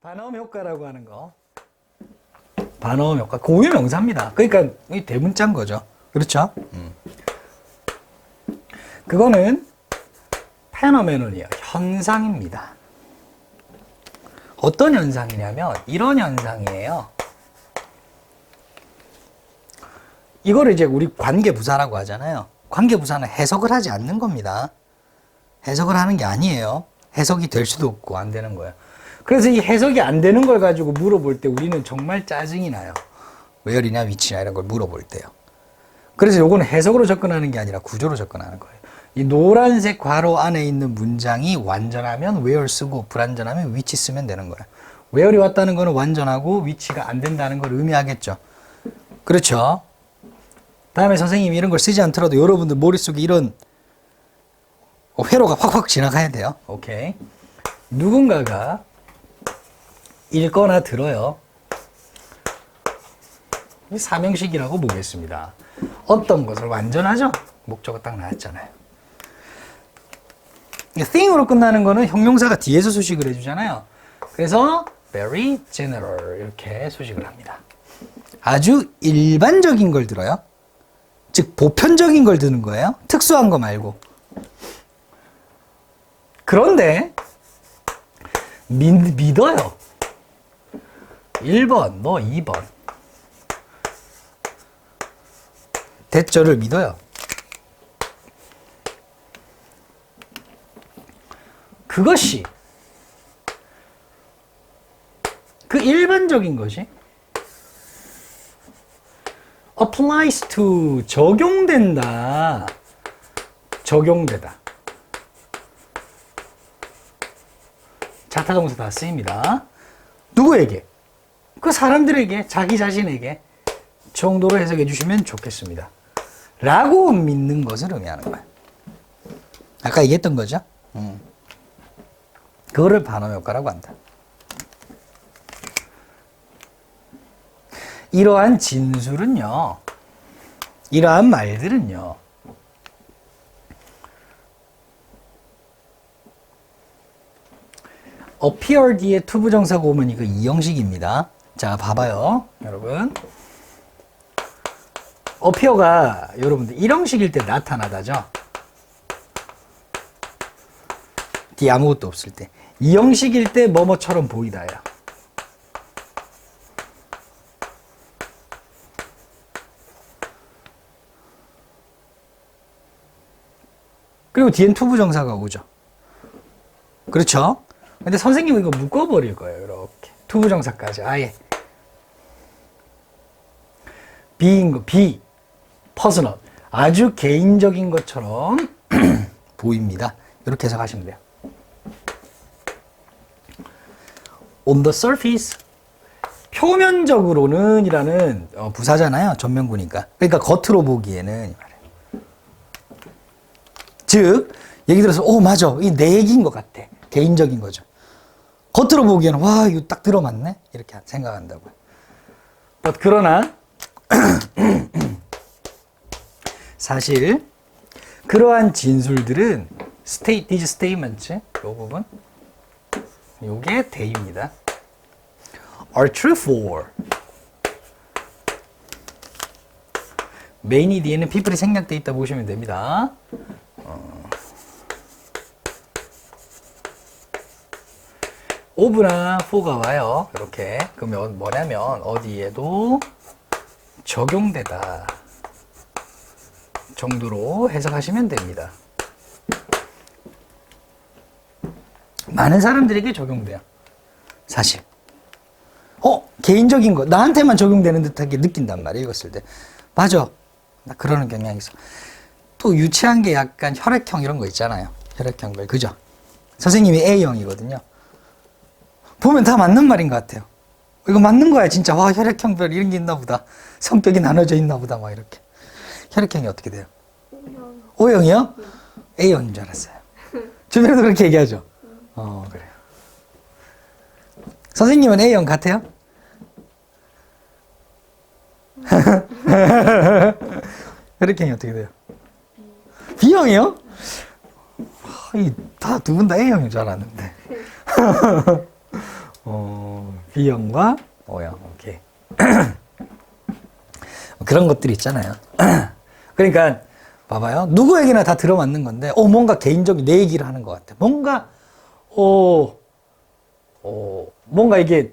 반어음 효과라고 하는 거. 반어음 효과. 고유 명사입니다. 그러니까 이 대문자인 거죠. 그렇죠? 음. 그거는 페노메논이에요. 현상입니다. 어떤 현상이냐면 이런 현상이에요. 이거를 이제 우리 관계부사라고 하잖아요. 관계부사는 해석을 하지 않는 겁니다. 해석을 하는 게 아니에요. 해석이 될 수도 없고 안 되는 거예요. 그래서 이 해석이 안 되는 걸 가지고 물어볼 때 우리는 정말 짜증이 나요. 웨어리냐 위치냐 이런 걸 물어볼 때요. 그래서 요거는 해석으로 접근하는 게 아니라 구조로 접근하는 거예요. 이 노란색 괄호 안에 있는 문장이 완전하면 where 쓰고 불완전하면 which 쓰면 되는 거예요. where이 왔다는 거는 완전하고 which가 안 된다는 걸 의미하겠죠. 그렇죠. 다음에 선생님이 이런 걸 쓰지 않더라도 여러분들 머릿속에 이런 회로가 확확 지나가야 돼요. 오케이. 누군가가 읽거나 들어요. 이 사명식이라고 보겠습니다. 어떤 것을 완전하죠? 목적어 딱 나왔잖아요. thing으로 끝나는 거는 형용사가 뒤에서 수식을 해주잖아요. 그래서 very general 이렇게 수식을 합니다. 아주 일반적인 걸 들어요. 즉 보편적인 걸 드는 거예요. 특수한 거 말고. 그런데 믿, 믿어요. 1번, 너 2번. 대절을 믿어요. 그것이 그 일반적인 것이 applies to 적용된다. 적용되다. 자타동사 다 쓰입니다. 누구에게? 그 사람들에게, 자기 자신에게 정도로 해석해 주시면 좋겠습니다. 라고 믿는 것을 의미하는 거예요. 아까 얘기했던 거죠? 음. 그거를 반어 효과라고 한다. 이러한 진술은요, 이러한 말들은요, appear 뒤에 투부정사가 오면 이거 이 형식입니다. 자, 봐봐요, 여러분. appear가 여러분들 이 형식일 때 나타나다죠. 뒤에 아무것도 없을 때. 이 형식일 때 뭐뭐처럼 보이다요. 그리고 뒤엔 투부 정사가 오죠. 그렇죠? 근데 선생님은 이거 묶어버릴 거예요. 이렇게. 투부 정사까지. 아예. 비인 거, 비. 퍼스널. 아주 개인적인 것처럼 보입니다. 이렇게 해석하시면 돼요. on the surface. 표면적으로는 이라는 어, 부사잖아요. 전면구니까. 그러니까 겉으로 보기에는. 즉, 얘기 들어서, 오, 맞아. 이내 얘기인 것 같아. 개인적인 거죠. 겉으로 보기에는, 와, 이거 딱 들어맞네? 이렇게 생각한다고요. 그러나, 사실, 그러한 진술들은 state, these statements, 이 부분, 요게 대입니다. are true for. 메인이 뒤에는 people이 생략돼 있다 보시면 됩니다. 오브나 포가 와요. 이렇게. 그러면 뭐냐면 어디에도 적용되다 정도로 해석하시면 됩니다. 많은 사람들에게 적용돼요. 사실. 어, 개인적인 거. 나한테만 적용되는 듯하게 느낀단 말이에요. 읽었을 때. 맞아. 나 그러는 경향이 있어. 또 유치한 게 약간 혈액형 이런 거 있잖아요. 혈액형별. 그죠? 선생님이 A형이거든요. 보면 다 맞는 말인 것 같아요. 이거 맞는 거야, 진짜. 와, 혈액형별 이런 게 있나 보다. 성격이 나눠져 있나 보다. 막 이렇게. 혈액형이 어떻게 돼요? O형이요? A형인 줄 알았어요. 주변에도 그렇게 얘기하죠? 어, 그래요. 선생님은 A형 같아요? 혈액형이 어떻게 돼요? B형이요? 다 두 분 다 A형인 줄 알았는데. 어, B형과 O형. 오케이. 그런 것들이 있잖아요. 그러니까 봐봐요. 누구에게나 다 들어맞는 건데, 어 뭔가 개인적인 내 얘기를 하는 것 같아. 뭔가 어, 어 뭔가 이게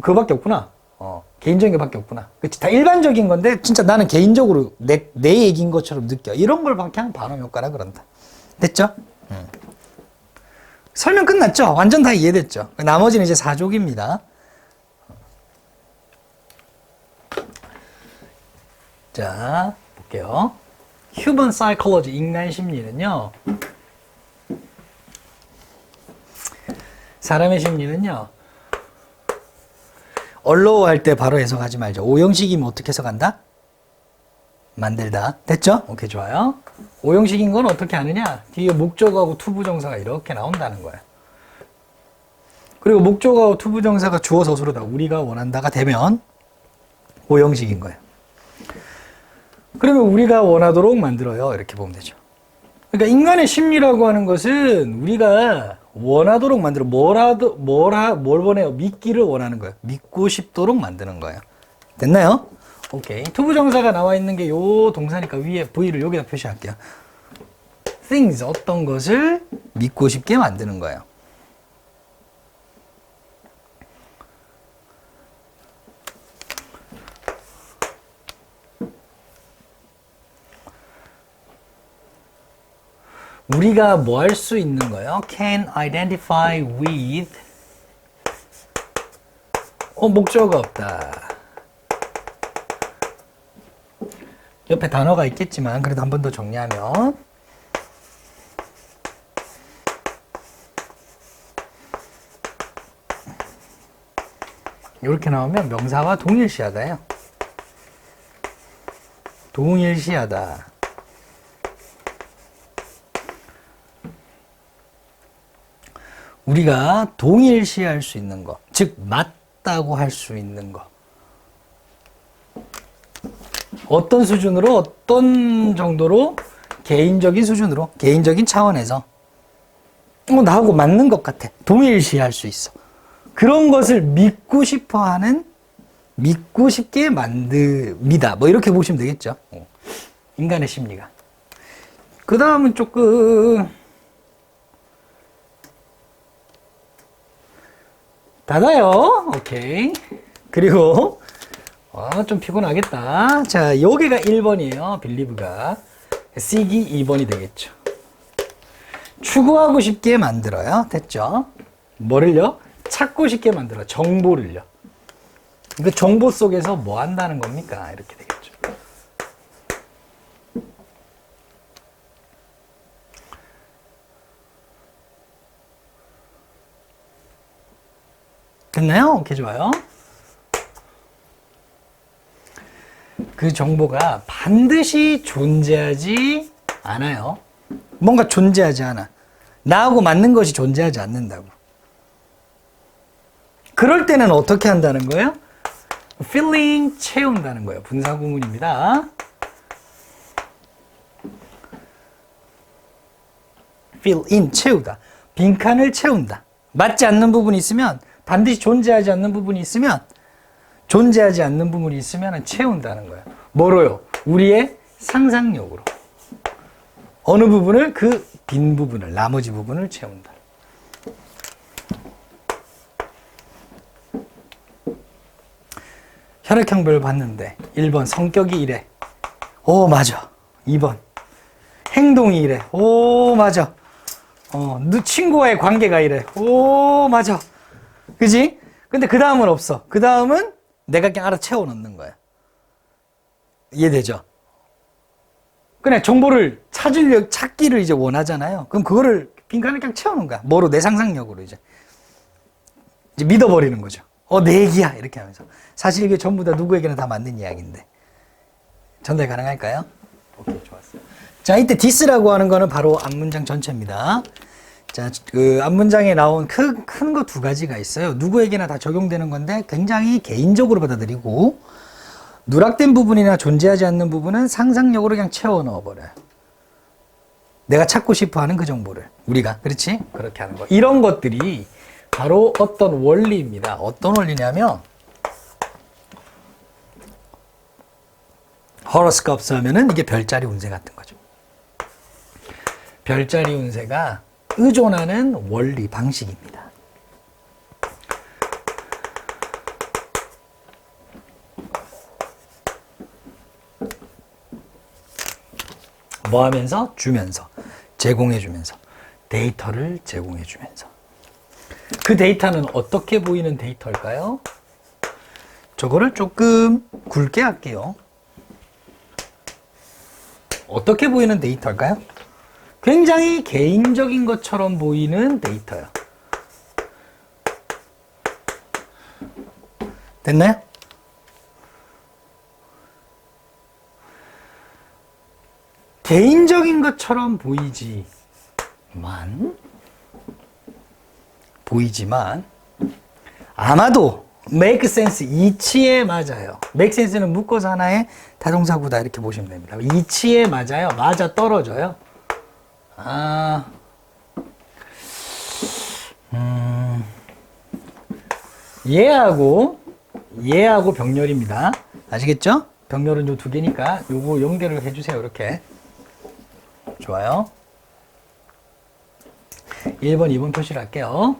그밖에 없구나. 어 개인적인 게밖에 없구나. 그치 다 일반적인 건데 진짜 나는 개인적으로 내 내 얘기인 것처럼 느껴. 이런 걸 그냥 반음 효과라 그런다. 됐죠? 음. 설명 끝났죠? 완전 다 이해됐죠? 나머지는 이제 사족입니다. 자, 볼게요. Human Psychology, 인간 심리는요. 사람의 심리는요. 얼로우 할때 바로 해석하지 말죠. 오형식이면 어떻게 해석한다? 만들다. 됐죠? 오케이, 좋아요. 오형식인 건 어떻게 하느냐? 뒤에 목적어하고 투부정사가 이렇게 나온다는 거예요. 그리고 목적어하고 투부정사가 주어 서술어다. 우리가 원한다가 되면 오형식인 거예요. 그러면 우리가 원하도록 만들어요. 이렇게 보면 되죠. 그러니까 인간의 심리라고 하는 것은 우리가 원하도록 만들어 뭐라도 뭐라 뭘 원해요? 믿기를 원하는 거예요. 믿고 싶도록 만드는 거예요. 됐나요? 오케이. 투부 정사가 나와 있는 게 요 동사니까 위에 V를 여기다 표시할게요. things 어떤 것을 믿고 싶게 만드는 거예요. 우리가 뭐 할 수 있는 거예요? can identify with 어 목적어가 없다. 옆에 단어가 있겠지만 그래도 한 번 더 정리하면 이렇게 나오면 명사와 동일시하다예요. 동일시하다. 우리가 동일시할 수 있는 것, 즉 맞다고 할 수 있는 것. 어떤 수준으로 어떤 정도로 개인적인 수준으로 개인적인 차원에서 어, 나하고 맞는 것 같아. 동일시할 수 있어. 그런 것을 믿고 싶어 하는 믿고 싶게 만듭니다. 뭐 이렇게 보시면 되겠죠. 어. 인간의 심리가. 그 다음은 조금 닫아요. 오케이. 그리고 어, 좀 피곤하겠다. 자, 여기가 1번이에요. 빌리브가. C기 2번이 되겠죠. 추구하고 싶게 만들어요. 됐죠? 뭐를요? 찾고 싶게 만들어. 정보를요. 그 정보 속에서 뭐 한다는 겁니까? 이렇게 되겠죠. 됐나요? 오케이, 좋아요. 그 정보가 반드시 존재하지 않아요. 뭔가 존재하지 않아. 나하고 맞는 것이 존재하지 않는다고. 그럴 때는 어떻게 한다는 거예요? feeling 채운다는 거예요. 분사구문입니다. fill in 채우다. 빈칸을 채운다. 맞지 않는 부분이 있으면 반드시 존재하지 않는 부분이 있으면 존재하지 않는 부분이 있으면 채운다는 거예요. 뭐로요? 우리의 상상력으로. 어느 부분을 그 빈 부분을 나머지 부분을 채운다. 혈액형별 봤는데 1번 성격이 이래. 오 맞아. 2번 행동이 이래. 오 맞아. 어, 너 친구와의 관계가 이래. 오 맞아. 그지? 근데 그 다음은 없어. 그 다음은 내가 그냥 알아 채워 넣는 거야. 이해되죠? 그냥 정보를 찾으려, 찾기를 이제 원하잖아요. 그럼 그거를 빈칸을 그냥 채우는 거야. 뭐로? 내 상상력으로 이제. 이제 믿어버리는 거죠. 어, 내 얘기야. 이렇게 하면서. 사실 이게 전부 다 누구에게나 다 맞는 이야기인데. 전달 가능할까요? 오케이, 좋았어요. 자, 이때 디스라고 하는 거는 바로 앞 문장 전체입니다. 자, 그 앞문장에 나온 큰, 큰거 두 가지가 있어요. 누구에게나 다 적용되는 건데 굉장히 개인적으로 받아들이고 누락된 부분이나 존재하지 않는 부분은 상상력으로 그냥 채워 넣어 버려요. 내가 찾고 싶어 하는 그 정보를. 우리가. 그렇지? 그렇게 하는 거. 이런 것들이 바로 어떤 원리입니다. 어떤 원리냐면 호로스컵스 하면은 이게 별자리 운세 같은 거죠. 별자리 운세가 의존하는 원리 방식입니다. 뭐 하면서? 주면서. 제공해 주면서. 데이터를 제공해 주면서. 그 데이터는 어떻게 보이는 데이터일까요? 저거를 조금 굵게 할게요. 어떻게 보이는 데이터일까요? 굉장히 개인적인 것처럼 보이는 데이터요. 됐나요? 개인적인 것처럼 보이지만 보이지만 아마도 make sense 이치에 맞아요. make sense는 묶어서 하나의 타동사구다 이렇게 보시면 됩니다. 이치에 맞아요. 맞아 떨어져요. 아, 음, 얘하고 얘하고 병렬입니다. 아시겠죠? 병렬은 요 두 개니까 요거 연결을 해주세요. 이렇게 좋아요. 1번, 2번 표시를 할게요.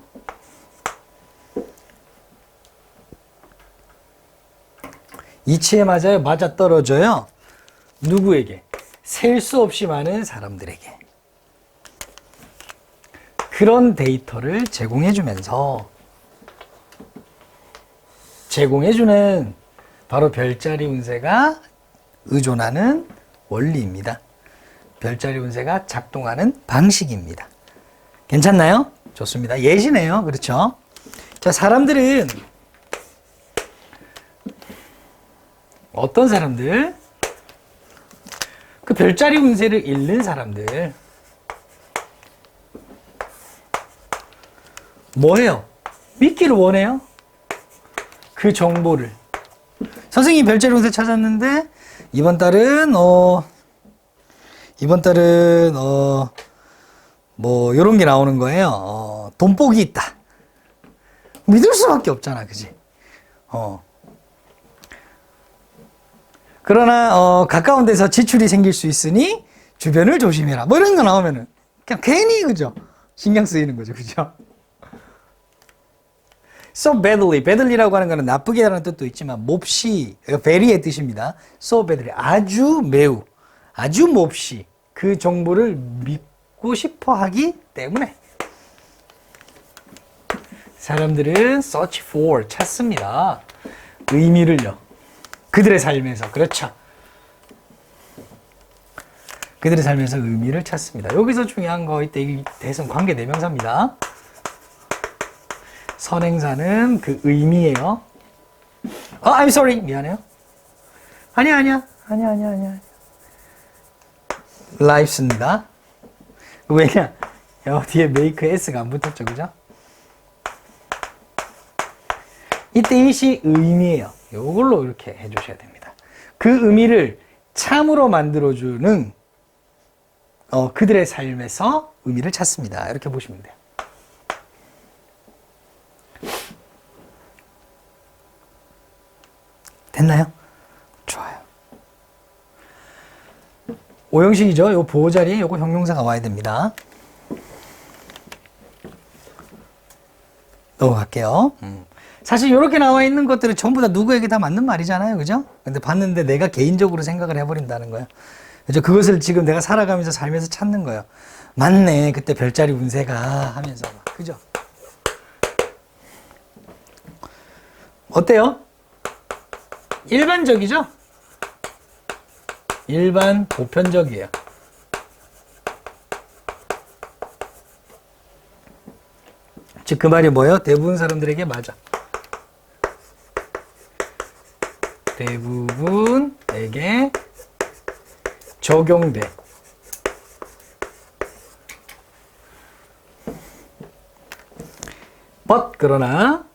이치에 맞아요? 맞아 떨어져요? 누구에게? 셀 수 없이 많은 사람들에게. 그런 데이터를 제공해주면서 제공해주는 바로 별자리 운세가 의존하는 원리입니다. 별자리 운세가 작동하는 방식입니다. 괜찮나요? 좋습니다. 예시네요. 그렇죠? 자, 사람들은 어떤 사람들? 그 별자리 운세를 읽는 사람들. 뭐해요? 믿기를 원해요? 그 정보를. 선생님이 별자리 운세 찾았는데, 이번 달은, 어, 이번 달은, 어, 뭐, 요런 게 나오는 거예요. 어, 돈복이 있다. 믿을 수밖에 없잖아. 그지? 어. 그러나 어, 가까운 데서 지출이 생길 수 있으니 주변을 조심해라. 뭐 이런 거 나오면은 그냥 괜히 그죠? 신경 쓰이는 거죠. 그죠? So badly, badly라고 하는 거는 나쁘게라는 뜻도 있지만 몹시, very의 뜻입니다. so badly, 아주 매우, 아주 몹시 그 정보를 믿고 싶어 하기 때문에 사람들은 search for 찾습니다. 의미를요. 그들의 삶에서 그렇죠. 그들의 삶에서 의미를 찾습니다. 여기서 중요한 거 이때 이 대선 관계 대명사입니다. 선행사는 그 의미예요. 어, I'm sorry. 미안해요. 아니야, 아니야. 아니야, 아니야, 아니야. life입니다. 왜냐? 여기에 make s가 안 붙었죠. 그죠? 이때 이시 의미예요. 이걸로 이렇게 해주셔야 됩니다. 그 의미를 참으로 만들어주는 어, 그들의 삶에서 의미를 찾습니다. 이렇게 보시면 돼요. 됐나요? 좋아요. 오형식이죠. 요 보호 자리에 요거 형용사가 와야 됩니다. 넘어갈게요. 음. 사실 이렇게 나와 있는 것들은 전부 다 누구에게 다 맞는 말이잖아요. 그죠? 근데 봤는데 내가 개인적으로 생각을 해버린다는 거예요. 그죠? 그것을 지금 내가 살아가면서 살면서 찾는 거예요. 맞네. 그때 별자리 운세가 하면서. 그죠? 어때요? 일반적이죠? 일반 보편적이에요. 즉, 그 말이 뭐예요? 대부분 사람들에게 맞아. 대부분에게 적용돼. but 그러나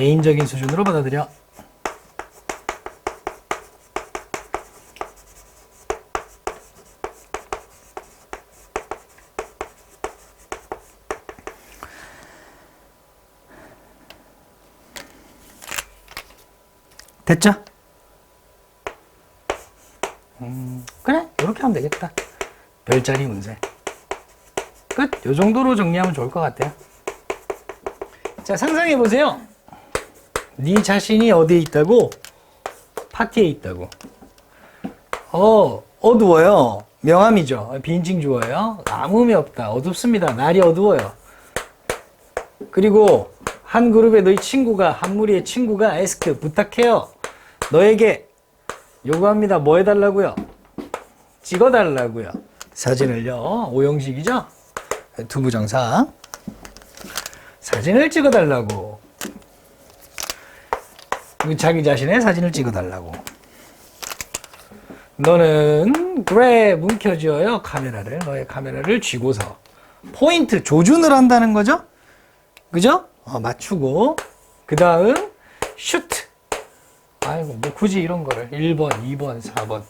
개인적인 수준으로 받아들여. 됐죠? 음, 그래, 이렇게 하면 되겠다. 별자리 운세. 끝! 요 정도로 정리하면 좋을 것 같아요. 자, 상상해보세요. 네 자신이 어디에 있다고? 파티에 있다고. 어 어두워요. 명암이죠. 빈징 주어요. 아무 의미 없다. 어둡습니다. 날이 어두워요. 그리고 한 그룹의 너희 친구가 한 무리의 친구가 에스크 부탁해요. 너에게 요구합니다. 뭐 해달라고요? 찍어달라고요. 사진을요. 오형식이죠. 두부정사. 사진을 찍어달라고. 자기 자신의 사진을 찍어달라고. 너는 그래 뭉켜쥐어요 카메라를. 너의 카메라를 쥐고서. 포인트 조준을 한다는 거죠. 그죠? 어, 맞추고. 그 다음 슈트 아이고 뭐 굳이 이런 거를. 1번 2번 4번.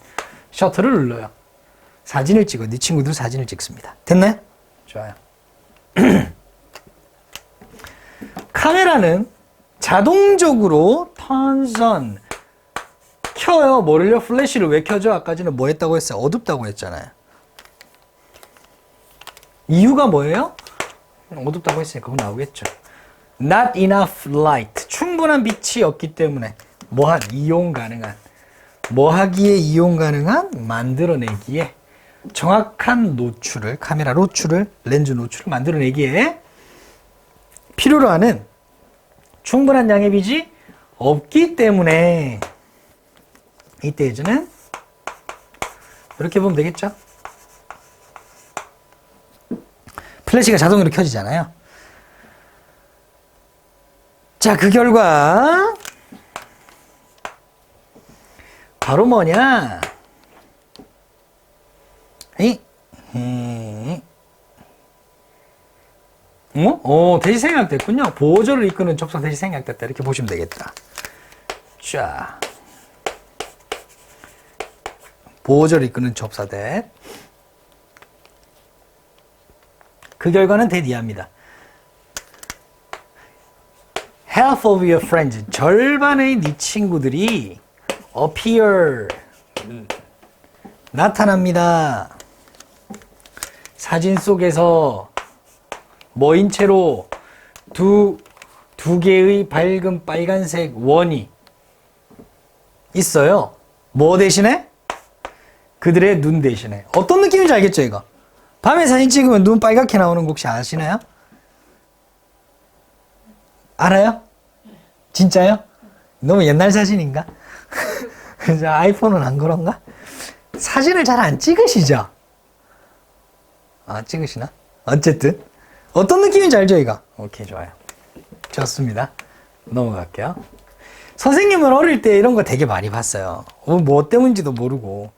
셔터를 눌러요. 사진을 찍어. 네 친구들 사진을 찍습니다. 됐나요? 좋아요. 카메라는 자동적으로 턴선 켜요 뭐를요 플래시를 왜 켜죠 아까 전에 뭐 했다고 했어요 어둡다고 했잖아요 이유가 뭐예요? 어둡다고 했으니까 그거 나오겠죠. Not enough light. 충분한 빛이 없기 때문에 뭐한 이용 가능한 뭐 하기에 이용 가능한 만들어내기에 정확한 노출을 카메라 노출을 렌즈 노출을 만들어내기에 필요로 하는 충분한 양의 빛이 없기 때문에 이때 예전은 이렇게 보면 되겠죠? 플래시가 자동으로 켜지잖아요. 자, 그 결과 바로 뭐냐? 이, 음, 어? 어, 대시 생략됐군요. 보조를 이끄는 접속 대시 생략됐다. 이렇게 보시면 되겠다. 자. 보조를 이끄는 접사대. 그 결과는 대디합니다. Half of your friends, 절반의 네 친구들이 appear, 나타납니다. 사진 속에서 뭐인 채로 두, 두 개의 밝은 빨간색 원이 있어요. 뭐 대신에? 그들의 눈 대신에. 어떤 느낌인지 알겠죠, 이거? 밤에 사진 찍으면 눈 빨갛게 나오는 거 혹시 아시나요? 알아요? 진짜요? 너무 옛날 사진인가? 아이폰은 안 그런가? 사진을 잘 안 찍으시죠? 아, 찍으시나? 어쨌든. 어떤 느낌인지 알죠, 이거? 오케이, 좋아요. 좋습니다. 넘어갈게요. 선생님은 어릴 때 이런 거 되게 많이 봤어요. 어, 뭐 때문인지도 모르고.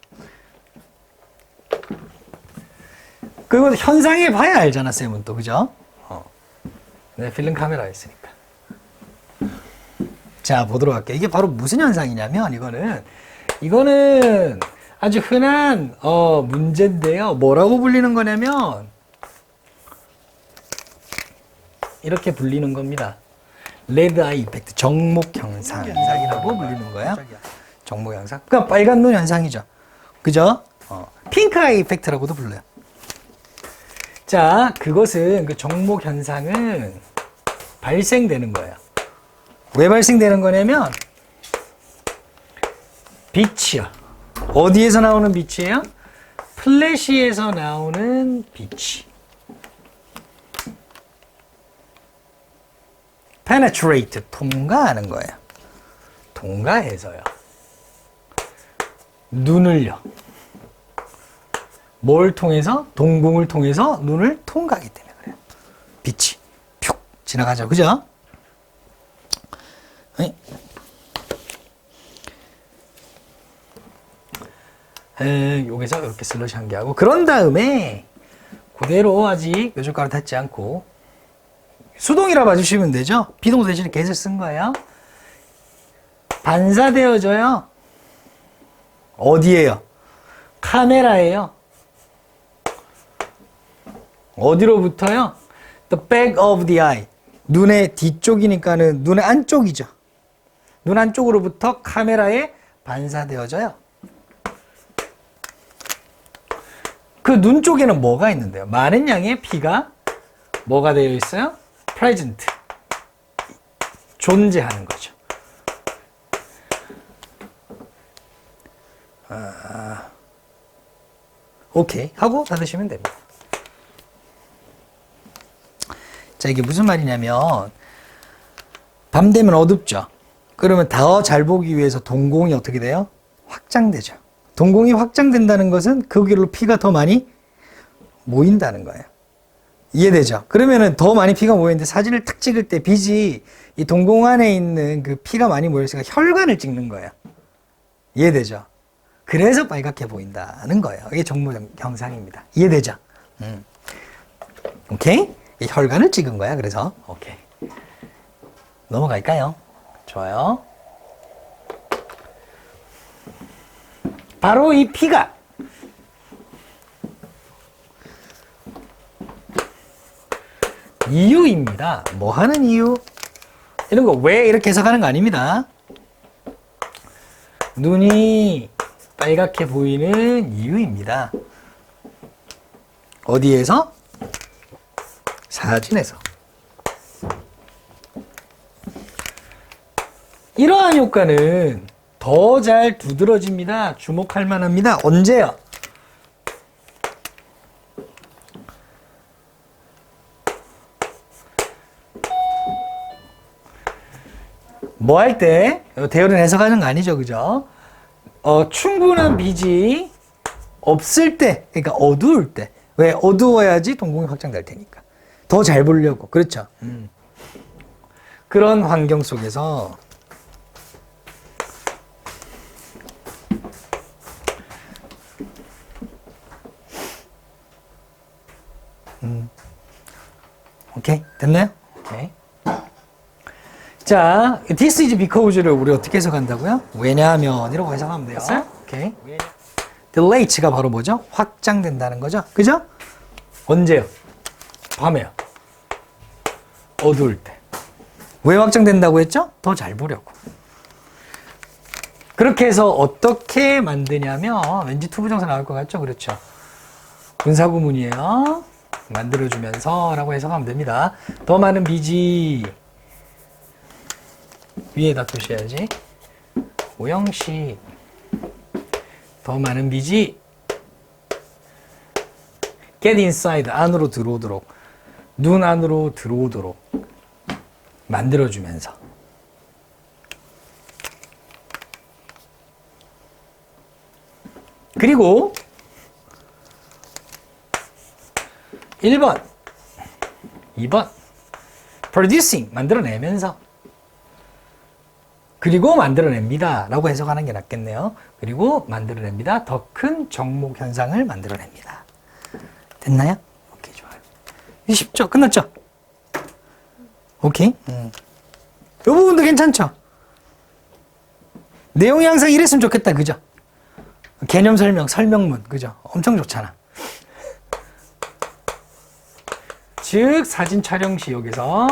그리고 현상에 봐야 알잖아, 쌤은 또, 그죠? 어. 네, 필름 카메라 있으니까. 자, 보도록 할게요. 이게 바로 무슨 현상이냐면, 이거는, 이거는 아주 흔한, 어, 문제인데요. 뭐라고 불리는 거냐면, 이렇게 불리는 겁니다. 레드 아이 이펙트, 정목 현상, 현상이라고 불리는 거예요. 정목 현상. 그러니까 빨간 눈 현상이죠. 그죠? 어, 핑크 아이 이펙트라고도 불러요. 자, 그것은 그 정목 현상은 발생되는 거예요. 왜 발생되는 거냐면 빛이요. 어디에서 나오는 빛이에요? 플래시에서 나오는 빛이. Penetrate 통과하는 거예요. 통과해서요. 눈을요. 뭘 통해서? 동공을 통해서 눈을 통과하기 때문에 그래요. 빛이 푹 지나가죠. 그죠? 네. 에, 여기서 이렇게 슬러시 한 개 하고 그런 다음에 그대로 아직 묘조가루 닿지 않고 수동이라 봐주시면 되죠. 비동 대신에 get을 쓴 거예요. 반사되어져요. 어디에요? 카메라예요. 어디로부터요? The back of the eye. 눈의 뒤쪽이니까는 눈의 안쪽이죠. 눈 안쪽으로부터 카메라에 반사되어져요. 그 눈 쪽에는 뭐가 있는데요? 많은 양의 피가 뭐가 되어 있어요? Present. 존재하는 거죠. 아, 오케이. 하고 닫으시면 됩니다. 자, 이게 무슨 말이냐면, 밤 되면 어둡죠? 그러면 더 잘 보기 위해서 동공이 어떻게 돼요? 확장되죠. 동공이 확장된다는 것은 그 길로 피가 더 많이 모인다는 거예요. 이해되죠? 그러면은 더 많이 피가 모이는데 사진을 탁 찍을 때 빛이 이 동공 안에 있는 그 피가 많이 모였으니까 혈관을 찍는 거예요. 이해되죠? 그래서 빨갛게 보인다는 거예요. 이게 정모 형상입니다. 이해되죠? 음. 오케이? 이 혈관을 찍은 거야. 그래서 오케이. 넘어갈까요? 좋아요. 바로 이 피가 이유입니다. 뭐 하는 이유? 이런 거 왜 이렇게 해석하는 거 아닙니다. 눈이 빨갛게 보이는 이유입니다. 어디에서? 사진에서. 이러한 효과는 더 잘 두드러집니다. 주목할 만합니다. 언제요? 뭐 할 때? 대열은 해석하는 거 아니죠, 그죠? 어, 충분한 빛이 없을 때, 그러니까 어두울 때. 왜? 어두워야지 동공이 확장될 테니까. 더 잘 보려고. 그렇죠? 음. 그런 환경 속에서 음. 오케이. 됐나요? 자, this is because를 우리 어떻게 해석한다고요? 왜냐하면 이라고 해석하면 돼요. 오케이. delay가 바로 뭐죠? 확장된다는 거죠. 그죠? 언제요? 밤에요. 어두울 때. 왜 확장된다고 했죠? 더 잘 보려고. 그렇게 해서 어떻게 만드냐면 왠지 투부정사 나올 것 같죠? 그렇죠. 분사구문이에요. 만들어주면서 라고 해석하면 됩니다. 더 많은 비지 위에다 표시해야지. 오형식 더 많은 비지 get inside 안으로 들어오도록 눈 안으로 들어오도록 만들어주면서. 그리고 1번 2번 producing 만들어내면서 그리고 만들어냅니다. 라고 해석하는 게 낫겠네요. 그리고 만들어냅니다. 더 큰 정목 현상을 만들어냅니다. 됐나요? 오케이, 좋아요. 이 쉽죠? 끝났죠? 오케이. 음. 이 부분도 괜찮죠? 내용이 항상 이랬으면 좋겠다. 그죠? 개념 설명, 설명문. 그죠? 엄청 좋잖아. 즉, 사진 촬영 시 여기서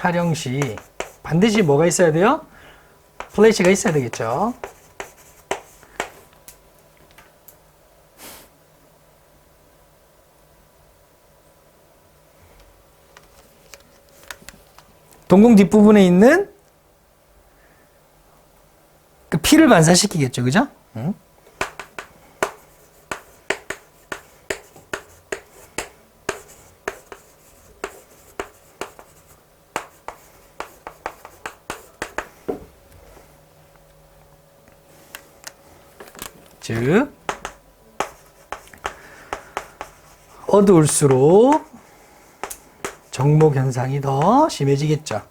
촬영 시 반드시 뭐가 있어야 돼요? 플래시가 있어야 되겠죠. 동공 뒷부분에 있는 그 피를 반사시키겠죠. 그죠? 응? 즉 어두울수록 정목 현상이 더 심해지겠죠.